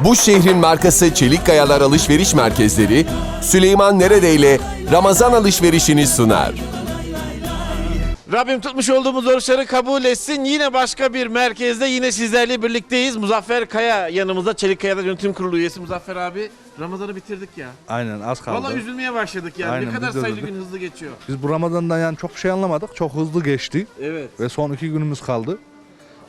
Bu şehrin markası Çelik Kayalar Alışveriş Merkezleri, Süleyman Neredeyle Ramazan alışverişini sunar. Rabbim tutmuş olduğumuz oruçları kabul etsin. Yine başka bir merkezde yine sizlerle birlikteyiz. Muzaffer Kaya yanımızda. Çelik Kaya'da yönetim kurulu üyesi Muzaffer abi. Ramazan'ı bitirdik ya. Aynen az kaldı. Vallahi üzülmeye başladık yani. Aynen, ne kadar sayılı gün hızlı geçiyor. Biz bu Ramazan'dan yani çok şey anlamadık. Çok hızlı geçti Evet. ve son iki günümüz kaldı.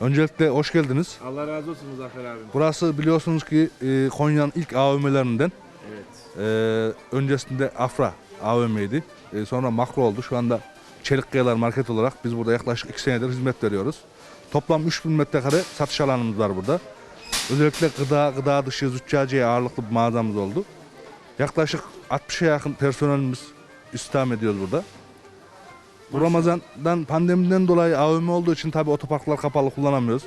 Öncelikle hoş geldiniz. Allah razı olsun Muzaffer abim. Burası biliyorsunuz ki e, Konya'nın ilk AVM'lerinden. Evet. E, öncesinde Afra AVM'ydi. E, sonra Makro oldu. Şu anda Çelik Kayalar Market olarak biz burada yaklaşık 2 senedir hizmet veriyoruz. Toplam 3000 metrekare satış alanımız var burada. Özellikle gıda, gıda dışı, züccaciye ağırlıklı bir mağazamız oldu. Yaklaşık 60'a yakın personelimiz istihdam ediyoruz burada. Bu Ramazan'dan pandemiden dolayı AVM olduğu için tabii otoparklar kapalı kullanamıyoruz.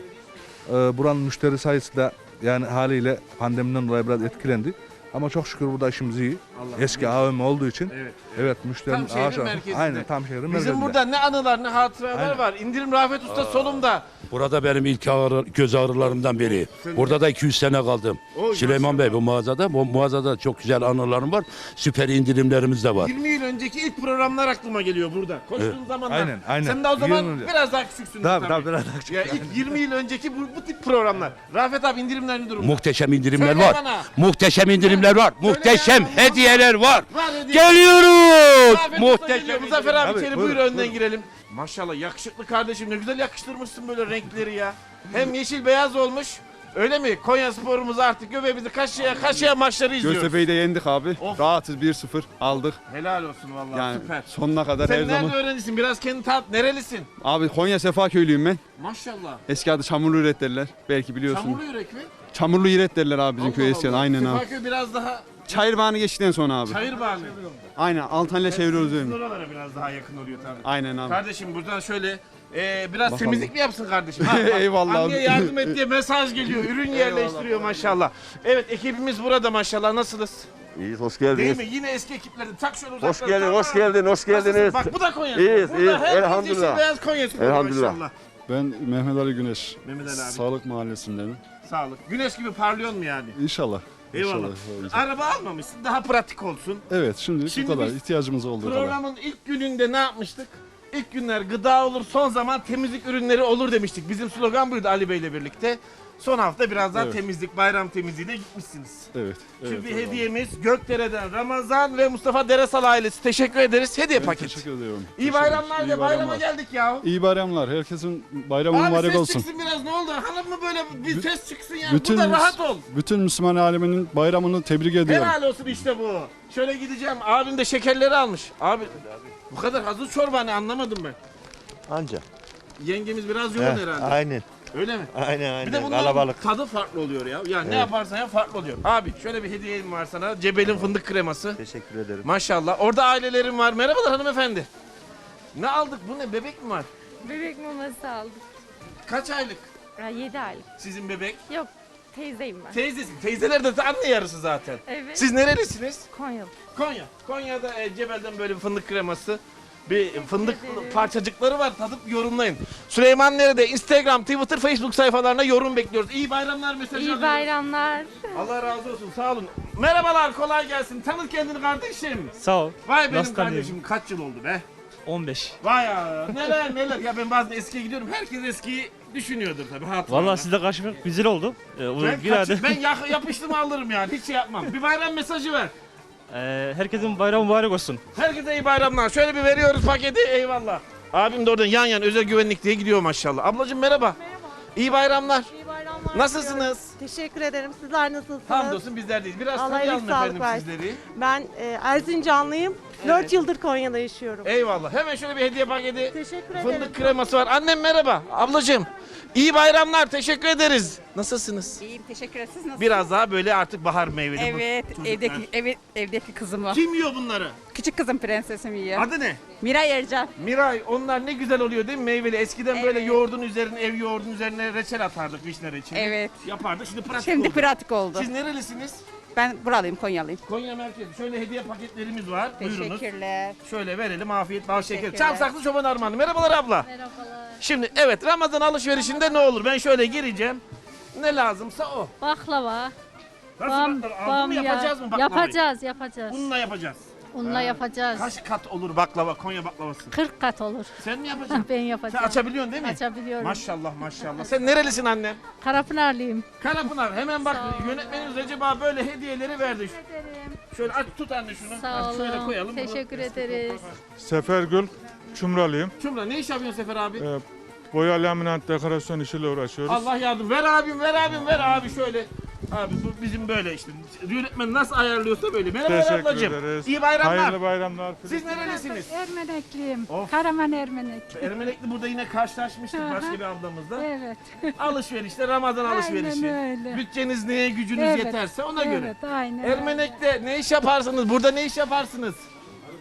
Ee, buranın müşteri sayısı da yani haliyle pandemiden dolayı biraz etkilendi. Ama çok şükür burada işimiz iyi. Allah Eski AVM olduğu için Evet. evet müşterinin Tam şehrin aşağı- merkezinde. Aynen tam şehrin Bizim merkezinde. burada ne anılar ne hatıralar Aynen. var. İndirim Rafet Usta solumda. Burada benim ilk ağrı, göz ağrılarımdan biri. Burada da 200 sene kaldım. Oy, Süleyman Bey bu mağazada. Bu mağazada çok güzel anılarım var. Süper indirimlerimiz de var. 20 yıl önceki ilk programlar aklıma geliyor burada. Koştuğum zamanlar. Aynen, aynen. Sen de o 20 zaman yıl biraz daha küçüksün. Tabii tabii biraz daha küçük. Ya ilk 20 yıl önceki bu, bu tip programlar. Rafet abi indirimler ne durumda? Muhteşem indirimler Söyle var. bana. Muhteşem indirimler var. Muhteşem ya. hediyeler var. Var hediye. Geliyoruz. Rafet Usta geliyor. Muhteşem. Muzaffer abi içeri buyurun, buyur önden buyurun. girelim. Maşallah yakışıklı kardeşim ne güzel yakıştırmışsın böyle renkleri ya. Hem yeşil beyaz olmuş. Öyle mi? Konya sporumuz artık göbeğimizi kaşıya kaşıya maçları izliyoruz. Göztepe'yi de yendik abi. Of. Rahatız 1-0 aldık. Helal olsun vallahi Yani süper. sonuna kadar her Sen nerede zaman. öğrencisin? Biraz kendini tanıt. Nerelisin? Abi Konya Sefaköylüyüm ben. Maşallah. Eski adı Çamurlu Yüret derler. Belki biliyorsun. Çamurlu yürek mi? Çamurlu Yüret derler abi bizim köy Allah eskiden. Allah. Aynen abi. Sefaköy biraz daha Çayırbağını geçtikten sonra abi. çayır bağlı. Aynen Altan'la çeviriyoruz önü. oralara biraz daha yakın oluyor tabii. Aynen abi. Kardeşim buradan şöyle e, biraz Bakalım. temizlik mi yapsın kardeşim? Ha, bak, Eyvallah abi. Anneye yardım et diye mesaj geliyor. Ürün yerleştiriyor maşallah. Evet ekibimiz burada maşallah. Nasılız? İyiyiz, hoş Değil geldiniz. mi? Yine eski ekiplerden. Tak şöyle uzaktan. Hoş geldin, hoş geldin, hoş Nasılsın? geldiniz. Bak bu da Konya. İyiyiz, Burada iyiyiz. herkes Elhamdülillah. yeşil beyaz Konya sporu Elhamdülillah. maşallah. Ben Mehmet Ali Güneş. Mehmet Ali abi. Sağlık Mahallesi'ndenim. Sağlık. Güneş gibi parlıyor mu yani? İnşallah. Eyvallah. İnşallah. Araba almamışsın. Daha pratik olsun. Evet şimdi, Şimdi bu kadar. biz ihtiyacımız olduğu kadar. Programın ilk gününde ne yapmıştık? İlk günler gıda olur, son zaman temizlik ürünleri olur demiştik. Bizim slogan buydu Ali Bey'le birlikte. Son hafta biraz daha Evet. temizlik, bayram temizliğine gitmişsiniz. Evet. evet Şimdi bir eyvallah. hediyemiz Gökdere'den Ramazan ve Mustafa Deresal ailesi. Teşekkür ederiz. Hediye Ben paket. Teşekkür ediyorum. İyi Teşekkür bayramlar de İyi bayrama bayramlar. geldik ya. İyi bayramlar. Herkesin bayramı Abi mübarek ses olsun. çıksın biraz ne oldu? Hanım mı böyle bir Bü- ses çıksın ya? bütün Burada rahat ol. Bütün Müslüman aleminin bayramını tebrik ediyorum. Helal olsun işte bu. Şöyle gideceğim. Abim de şekerleri almış. Abi bu kadar hazır çorba ne anlamadım ben. Anca. Yengemiz biraz yoğun herhalde. Aynen, Öyle mi? aynen, aynen. Bir de bunların Kalabalık. tadı farklı oluyor ya. Yani ne yaparsan yap farklı oluyor. Abi şöyle bir hediyem var sana. Cebel'in fındık kreması. Teşekkür ederim. Maşallah. Orada ailelerim var. Merhabalar hanımefendi. Ne aldık? Bu ne? Bebek mi var? Bebek maması aldık. Kaç aylık Ya 7 aylık. sizin bebek? Yok teyzeyim ben. Teyzesi. Teyzeler de anne yarısı zaten. Evet. Siz nerelisiniz? Konyalı. Konya. Konya'da e, Cebel'den böyle bir fındık kreması. Bir fındık parçacıkları var. Tadıp yorumlayın. Süleyman nerede? Instagram, Twitter, Facebook sayfalarına yorum bekliyoruz. İyi bayramlar mesajı İyi alıyoruz. bayramlar. Allah razı olsun sağ olun. Merhabalar kolay gelsin. Tanıt kendini kardeşim. Sağ ol. Vay benim Nasıl tanıyayım? kardeşim kaç yıl oldu be. 15. Vay ya neler neler. Ya ben bazen eskiye gidiyorum. Herkes eskiyi düşünüyordur tabii hatıralar. Vallahi sizle karşılaşmak güzel oldu. Ee, ben, bir ben ya- yapıştım alırım yani hiç şey yapmam. Bir bayram mesajı ver. Ee, herkesin bayramı mübarek olsun. Herkese iyi bayramlar. Şöyle bir veriyoruz paketi eyvallah. Abim de oradan yan yan özel güvenlik diye gidiyor maşallah. Ablacığım merhaba. İyi bayramlar. İyi bayramlar. Nasılsınız? Teşekkür ederim. Sizler nasılsınız? Hamdolsun bizlerdeyiz. Biraz Allah tanıyalım sağlık efendim versin. sizleri. Ben e, Erzincanlıyım. 4 yıldır Konya'da yaşıyorum. Eyvallah. Hemen şöyle bir hediye paketi. Teşekkür ederim. Fındık kreması var. Annem merhaba. Ablacığım. İyi bayramlar. Teşekkür ederiz. Nasılsınız? İyiyim teşekkür ederim. Siz nasılsınız? Biraz daha böyle artık bahar meyveli. bu Evet çocuklar. evdeki evet evdeki kızım o. Kim yiyor bunları? Küçük kızım prensesim yiyor. Adı ne? Miray Ercan. Miray. Onlar ne güzel oluyor değil mi meyveli? Eskiden böyle Evet. yoğurdun üzerine, ev yoğurdun üzerine reçel atardık vişne reçeli. Evet. Yapardık. Şimdi pratik Şimdi oldu. pratik oldu. Siz nerelisiniz? Ben buralıyım Konyalıyım. Konya merkezi. Şöyle hediye paketlerimiz var. Buyurunuz. Teşekkürler. Şöyle verelim. Afiyet bal şeker. Teşekkürler. Çam saklı çoban armağanı. Merhabalar abla. Merhabalar. Şimdi evet Ramazan alışverişinde ne olur? Ben şöyle gireceğim. Ne lazımsa o. Baklava, Nasıl Bam, baklava? Aldın bam mı ya. yapacağız mı baklavayı? Yapacağız, yapacağız. Unla yapacağız. Unla yapacağız. Kaç kat olur baklava, Konya baklavası? 40 kat olur. Sen mi yapacaksın? Ben Sen yapacağım. açabiliyorsun değil mi? Açabiliyorum. Maşallah maşallah. Sen nerelisin annem? Karapınarlıyım. Karapınar. Hemen bak yönetmenimiz Recep abi böyle hediyeleri verdi. Şöyle aç tut anne şunu. Sağ Hadi şöyle olun. koyalım. Teşekkür ederiz. Sefergül Çumralıyım. Çumra ne iş yapıyorsun Sefer abi? Ee, boya laminat dekorasyon işiyle uğraşıyoruz. Allah yardım. Ver abim, ver abim, ver abi şöyle. Abi bu bizim böyle işte. Yönetmen nasıl ayarlıyorsa böyle. Merhaba Teşekkür ablacığım. ederiz. İyi bayramlar. Hayırlı bayramlar. Siz nerelisiniz? Ermenekliyim. Of. Karaman Ermenek. Ermenekli burada yine karşılaşmıştık başka bir ablamızla. Evet. Alışverişte Ramazan alışverişi. öyle. Bütçeniz neye gücünüz Evet. yeterse ona göre. aynen. Ermenek'te ne iş yaparsınız? Burada ne iş yaparsınız?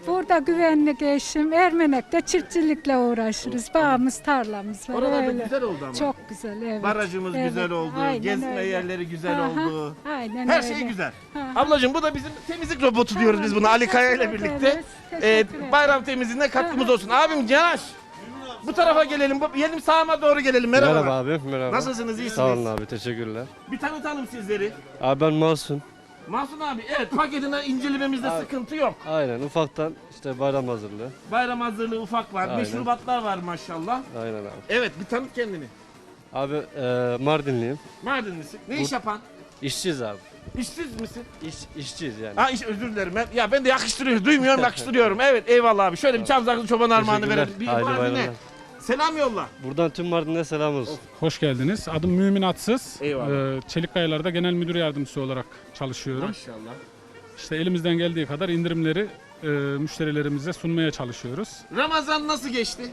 Burada güvenlik eşim Ermenek'te çiftçilikle uğraşırız. Bağımız, tarlamız var. Oralarda öyle. güzel oldu ama. Çok güzel evet. Barajımız Evet, güzel oldu. aynen Gezme öyle. yerleri güzel Aha, oldu. Aynen Her öyle. şey güzel. Aha. Ablacığım bu da bizim temizlik robotu diyoruz biz buna Ali Kaya ile Teşekkür birlikte. ederiz, Ee, ederiz. bayram temizliğine katkımız olsun. Abim Canaş. Bu tarafa gelelim. bu- Yedim sağıma doğru gelelim. Merhaba. Merhaba abi, merhaba. Nasılsınız? iyisiniz? Sağ olun abi, teşekkürler. Bir tanıtalım sizleri. Abi ben Mahsun. Mahsun abi evet paketinden incelememizde sıkıntı yok. Aynen, ufaktan işte bayram hazırlığı. Bayram hazırlığı ufak var. Aynen. Meşrubatlar var maşallah. Aynen abi. Evet bir tanıt kendini. Abi e, Mardinliyim. Mardinlisin. Ne iş yapan? İşçiyiz abi. İşsiz misin? İş, işçiyiz yani. Ha iş özür dilerim. Ben, ya ben de yakıştırıyorum. Duymuyorum yakıştırıyorum. Evet eyvallah abi. Şöyle bir çavzaklı çoban armağanı Teşekkürler. verelim. Bir Hayırlı Mardin'e bayramlar. Selam yolla. Buradan tüm Mardin'e selam olsun. Hoş geldiniz. Adım Mümin Atsız. Eyvallah. Ee, Çelik Kayalar'da genel müdür yardımcısı olarak çalışıyorum. Maşallah. İşte elimizden geldiği kadar indirimleri e, müşterilerimize sunmaya çalışıyoruz. Ramazan nasıl geçti?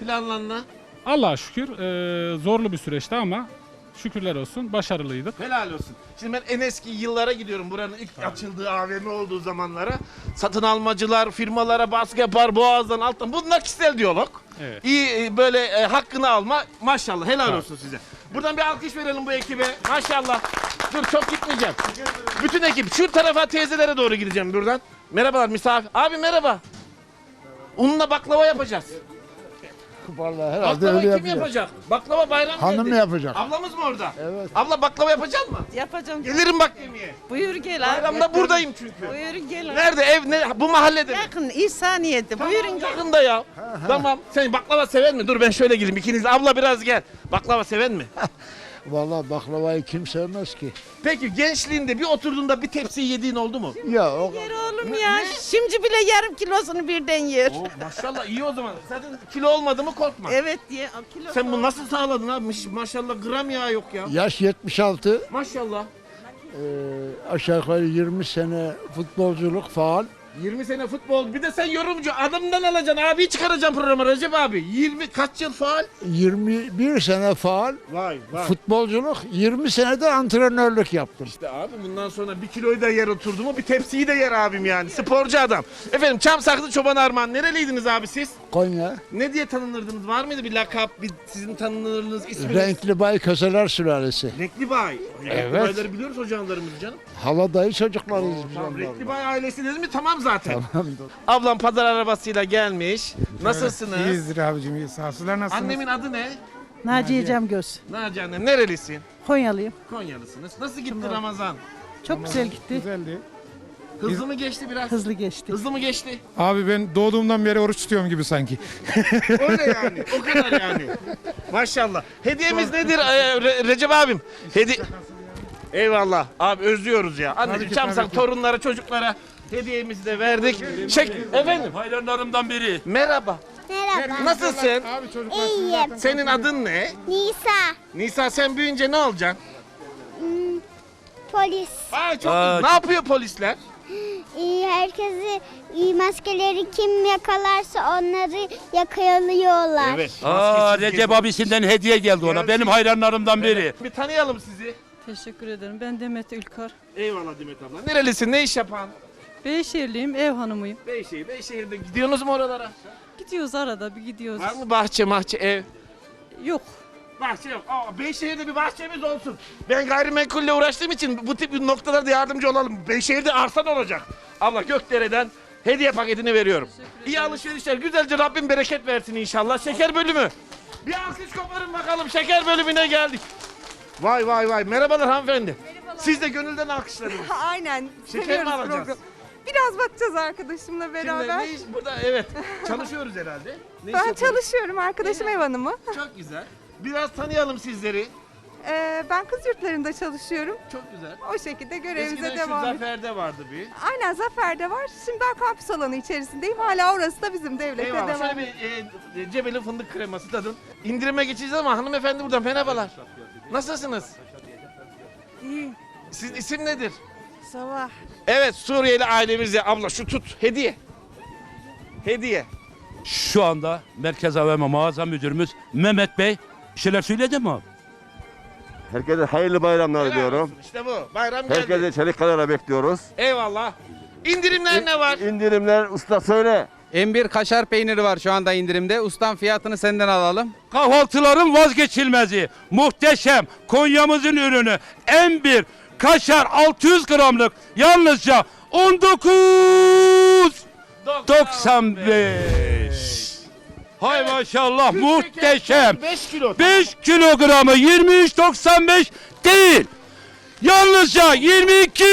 Planlanma. Allah'a şükür e, zorlu bir süreçti ama şükürler olsun başarılıydık. Helal olsun. Şimdi ben en eski yıllara gidiyorum. Buranın ilk açıldığı AVM olduğu zamanlara. Satın almacılar, firmalara baskı yapar, boğazdan alttan. Bunlar kişisel diyalog. Evet. İyi e, böyle e, hakkını alma. Maşallah helal olsun size. Buradan bir alkış verelim bu ekibe. Maşallah. Dur çok gitmeyeceğim. Bütün ekip şu tarafa teyzelere doğru gideceğim buradan. Merhabalar misafir. Abi merhaba. Unla baklava yapacağız. Vallahi herhalde Baklava öyle kim yapacak. yapacak? Baklava bayram Hanım geldi. yapacak. Ablamız mı orada? Evet. Abla baklava yapacak mı? Yapacağım. Gelirim bak yemeğe. Buyur gel Bayramda buradayım çünkü. Buyurun gelin. Nerede ev ne bu mahallede mi? Yakın İhsaniye'de. Buyurun yakında ya. Tamam. Sen baklava seven mi? Dur ben şöyle geleyim ikiniz. Abla biraz gel. Baklava seven mi? Vallahi baklavayı kim sevmez ki? Peki gençliğinde bir oturduğunda bir tepsi yediğin oldu mu? Ya o Yer oğlum ya. Şimdi bile yarım kilosunu birden yer. Oo, maşallah iyi o zaman. Zaten kilo olmadı mı korkma. Evet ye. o Kilo Sen bunu nasıl sağladın abi? Maş- Maşallah gram yağ yok ya. yaş 76, Maşallah. e, aşağı yukarı 20 sene futbolculuk faal. 20 sene futbol. Bir de sen yorumcu. Adamdan alacaksın. Abi çıkaracaksın programa Recep abi. 20 kaç yıl faal? 21 sene faal Vay vay. futbolculuk, 20 sene de antrenörlük yaptım. İşte abi bundan sonra bir kiloyu da yer oturdu mu bir tepsiyi de yer abim yani. Sporcu adam. Efendim Çamsaklı Çoban Armağan nereliydiniz abi siz? Konya, Ne diye tanınırdınız? Var mıydı bir lakap, bir sizin tanınırınız, isminiz? Renkli Bay Köseler sülalesi. Renkli Bay. Renkli Evet. Bayları biliyoruz hocamlarımız canım. Haladayı çocuklarıyız biz Tamam, Renkli. Bay ailesi dediniz mi tamam zaten. Tamamdır. Ablam pazar arabasıyla gelmiş. Nasılsınız? İyizdir abicim, iyi. Sağ olsunlar. Nasılsınız? Annemin adı ne? Naciye Cemgöz. Naci annem. Nerelisin? Konyalıyım. Konyalısınız. Nasıl gitti Ramazan? Çok güzel gitti. Güzeldi. Hızlı mı geçti biraz? Hızlı geçti. Hızlı mı geçti? Abi ben doğduğumdan beri oruç tutuyorum gibi sanki. Öyle yani. O kadar yani. Maşallah. Hediyemiz nedir Ee, Re- Recep abim? Hedi Eyvallah. Abi özlüyoruz ya. Anneciğim ki, çamsak tabii ki. torunlara çocuklara hediyemizi de verdik. Şek efendim. Hayranlarımdan biri. Merhaba. Merhaba. Nasılsın? Abi çocuklar İyiyim. Senin adın ne? Nisa. Nisa sen büyüyünce ne olacaksın? Polis. Aa, çok Aa, iyi. Ne yapıyor polisler? herkesi maskeleri kim yakalarsa onları yakalıyorlar. Evet. Aa, Recep abisinden hediye geldi ona. Benim hayranlarımdan biri. Bir tanıyalım sizi. Teşekkür ederim. Ben Demet Ülkar. Eyvallah Demet abla. Nerelisin? Ne iş yapan? Beyşehirliyim. Ev hanımıyım. Beyşehir. Beyşehir'de gidiyorsunuz mu oralara? Gidiyoruz arada bir gidiyoruz. Var mı bahçe mahçe ev? Yok. Bahçe yok. Aa, Beyşehir'de bir bahçemiz olsun. Ben gayrimenkulle uğraştığım için bu tip noktalarda yardımcı olalım. Beyşehir'de arsan olacak. Abla Gökdere'den hediye paketini veriyorum. İyi alışverişler. Güzelce Rabbim bereket versin inşallah. Şeker bölümü. Bir alkış koparın bakalım. Şeker bölümüne geldik. Vay vay vay. Merhabalar hanımefendi. Siz de gönülden alkışladınız. Aynen. Şeker mi seviyoruz alacağız? programı. Biraz bakacağız arkadaşımla Şimdi beraber. ne iş burada? Evet. Çalışıyoruz herhalde. Ne iş ben yapıyoruz? çalışıyorum arkadaşım ev hanımı. Çok güzel. Biraz tanıyalım sizleri. Ee, ben kız yurtlarında çalışıyorum. Çok güzel. O şekilde görevimize Eskiden devam şu ediyoruz. Zafer'de vardı bir. Aynen Zafer'de var. Şimdi ben kampüs alanı içerisindeyim. Hala orası da bizim devlete Eyvallah. devam Şöyle bir e, cebeli fındık kreması tadın. İndirime geçeceğiz ama hanımefendi buradan merhabalar. Nasılsınız? İyi. Sizin isim nedir? Sabah. Evet Suriyeli ailemizle abla şu tut hediye. Hediye. Şu anda Merkez AVM mağaza müdürümüz Mehmet Bey bir şeyler söyledi mi abi? Herkese hayırlı bayramlar Helal diliyorum. olsun. İşte bu. Bayram geldi. Herkese çelik kadara bekliyoruz. Eyvallah. İndirimler ne var? İndirimler usta söyle. M1 kaşar peyniri var şu anda indirimde. Ustam fiyatını senden alalım. Kahvaltıların vazgeçilmezi, muhteşem Konya'mızın ürünü M1 kaşar 600 gramlık yalnızca 19 95. Hay maşallah muhteşem. 5 kilo. 5 kilogramı 23.95 değil. Yalnızca 22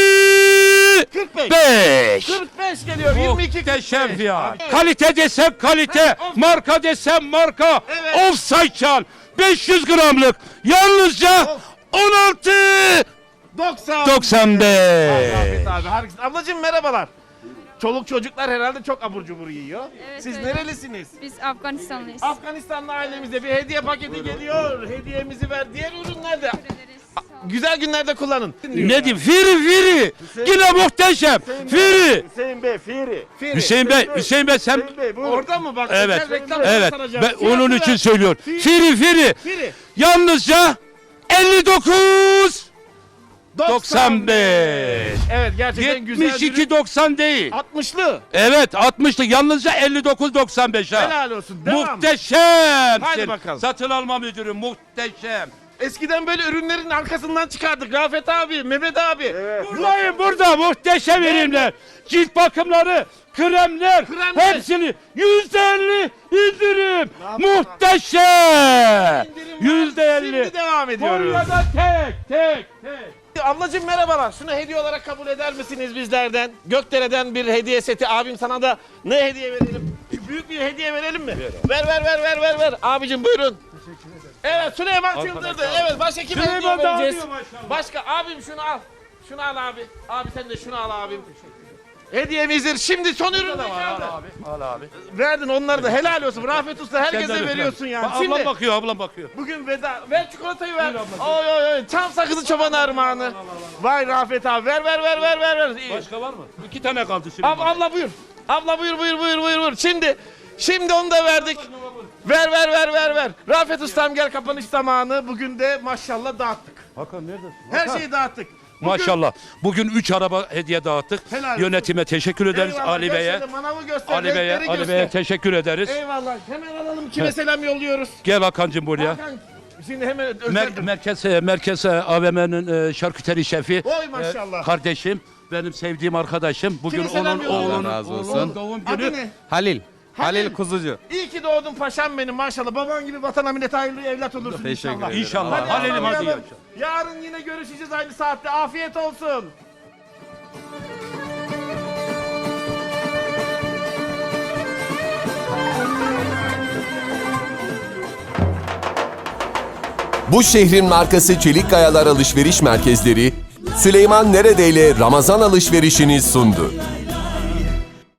45. 5. 45 geliyor. 22 Muhteşem 45. fiyat. Evet. Kalite desem kalite, Evet, marka desem marka. Evet. Offside çal 500 gramlık. Yalnızca Of. 16 90. 95. Afiyet abi harikasın. Ablacığım merhabalar. Çoluk çocuklar herhalde çok abur cubur yiyor. Evet, Siz öyle. nerelisiniz? Biz Afganistanlıyız. Afganistanlı ailemizde bir hediye paketi geliyor. Hediyemizi ver. Diğer ürünlerde güzel günlerde kullanın. Ne diyeyim? Firi firi. Yine muhteşem. Firi. Hüseyin Bey, Firi. Firi. Hüseyin Bey, Hüseyin Bey sen Hüseyin Bey buyurun. Orada mı bak? Evet. özel reklam Evet. saracağım. Ben Fiyatı onun ver. için söylüyorum. Firi firi. Firi. Yalnızca 59 95. Evet gerçekten güzel. 72 90 değil. 60'lı. Evet 60'lık yalnızca 59 95 ha. Helal olsun. Devam. Muhteşem. Haydi bakalım. Satın alma müdürü muhteşem. Eskiden böyle ürünlerin arkasından çıkardık. Rafet abi, Mehmet abi. Buradayım burada muhteşem ürünler. Cilt bakımları, kremler, Kremler. hepsini %50 indirim. Muhteşem. İndirim var. %50. Şimdi devam ediyoruz. Konya'da tek tek tek. Ablacığım merhabalar. Şunu hediye olarak kabul eder misiniz bizlerden? Gökdere'den bir hediye seti. Abim sana da ne hediye verelim? Büyük bir hediye verelim mi? Ver ver ver ver ver ver. Abicim buyurun. Evet Süleyman çıldırdı. Evet başhekime hediye vereceğiz. Başka abim şunu al. Şunu al abi. Abi sen de şunu al abim. Hediyemizdir. Şimdi son ürün ne kaldı? Al abi. Verdin onları da helal olsun. Rafet Usta herkese veriyorsun yani. Bak, Şimdi Ablam bakıyor ablam bakıyor. bugün veda. Ver çikolatayı ver. Oy oy oy. Çam sakızı çoban armağanı. Vay Rafet abi. Ver ver ver ver ver ver. İyi. Başka var mı? İki tane kaldı şimdi. Ab, abla buyur. Abla buyur buyur buyur buyur buyur. Şimdi şimdi onu da verdik. Ver ver ver ver ver. Rafet Ustam gel kapanış zamanı. Bugün de maşallah dağıttık. Hakan neredesin? Her şeyi dağıttık. Maşallah. Bugün 3 araba hediye dağıttık. Helal olsun. Yönetime teşekkür ederiz Eyvallah, Ali Bey'e. şöyle Manavı göster. Ali Bey'e, renkleri Ali göster. Bey'e teşekkür ederiz. Eyvallah. Hemen alalım. Kime selam yolluyoruz? Gel Hakan'cığım buraya. Hakan. Şimdi hemen özel Mer- merkez merkez AVM'nin e, şarküteri şefi. Oy maşallah. e, kardeşim, benim sevdiğim arkadaşım. Bugün Kime selam onun yolluyorsun? oğlunun, Allah razı olsun. oğlunun doğum günü. Adı ne? Halil. Halil. Kuzucu. İyi ki doğdun paşam benim maşallah. Baban gibi vatana millete hayırlı evlat olursun Teşekkür inşallah. ederim. İnşallah. Hadi Halil'im hadi. Yarın yine görüşeceğiz aynı saatte. Afiyet olsun. Bu şehrin markası Çelik Kayalar Alışveriş Merkezleri, Süleyman Neredeyle Ramazan alışverişini sundu.